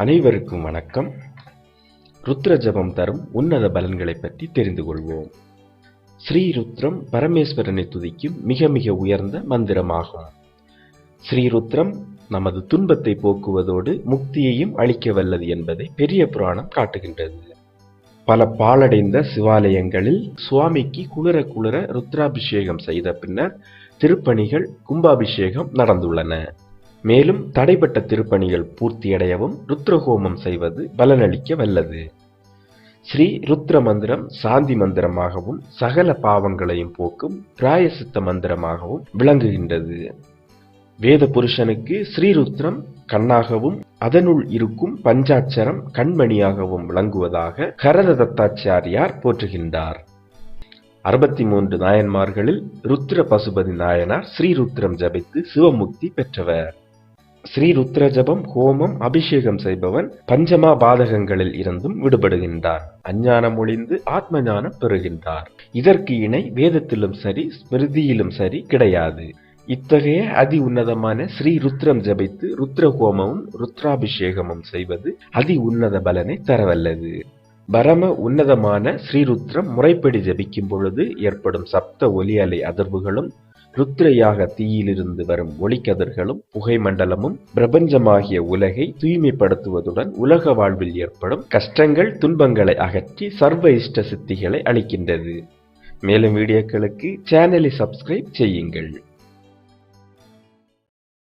அனைவருக்கும் வணக்கம். ருத்ர ஜபம் தரும் உன்னத பலன்களை பற்றி தெரிந்து கொள்வோம். ஸ்ரீ ருத்ரம் பரமேஸ்வரனை துதிக்கும் மிக மிக உயர்ந்த மந்திரமாகும். ஸ்ரீ ருத்ரம் நமது துன்பத்தை போக்குவதோடு முக்தியையும் அளிக்க வல்லது என்பதை பெரிய புராணம் காட்டுகின்றது. பல பாழடைந்த சிவாலயங்களில் சுவாமிக்கு குளிர குளிர ருத்ராபிஷேகம் செய்த பின்னர் திருப்பணிகள் கும்பாபிஷேகம் நடந்துள்ளன. மேலும் தடைப்பட்ட திருப்பணிகள் பூர்த்தியடையவும் ருத்ரஹோமம் செய்வது பலனளிக்க வல்லது ஸ்ரீ ருத்ர மந்திரம் சாந்தி மந்திரமாகவும் சகல பாவங்களையும் போக்கும் பிராயசித்த மந்திரமாகவும் விளங்குகின்றது. வேத புருஷனுக்கு ஸ்ரீருத்ரம் கண்ணாகவும் அதனுள் இருக்கும் பஞ்சாட்சரம் கண்மணியாகவும் விளங்குவதாக கரத தத்தாச்சாரியார் போற்றுகின்றார். அறுபத்தி மூன்று நாயன்மார்களில் ருத்ர பசுபதி நாயனார் ஸ்ரீருத்ரம் ஜபித்து சிவமுக்தி பெற்றவர். ஸ்ரீ ருத்ர ஜபம் ஹோமம் அபிஷேகம் செய்பவன் பஞ்சமா பாதகங்களில் இருந்தும் விடுபடுகின்றார். அஞ்ஞானம் ஒளிந்து ஆத்ம ஞானம் பெறுகின்றார். இதற்கு இணை வேதத்திலும் சரி ஸ்மிருதியிலும் சரி கிடையாது. இத்தகைய அதி உன்னதமான ஸ்ரீ ருத்ரம் ஜபித்து ருத்ர ஹோமமும் ருத்ராபிஷேகமும் செய்வது அதி உன்னத பலனை தரவல்லது. பரம உன்னதமான ஸ்ரீருத்ரம் முறைப்படி ஜபிக்கும் பொழுது ஏற்படும் சப்த ஒலி அலை அதிர்வுகளும் ருத்ரையாக தீயிலிருந்து வரும் ஒளிக்கதிர்களும் புகை மண்டலமும் பிரபஞ்சமாகிய உலகை தூய்மைப்படுத்துவதுடன் உலக வாழ்வில் ஏற்படும் கஷ்டங்கள் துன்பங்களை அகற்றி சர்வ இஷ்ட சித்திகளை அளிக்கின்றது. மேலும் வீடியோக்களுக்கு சேனலை சப்ஸ்கிரைப் செய்யுங்கள்.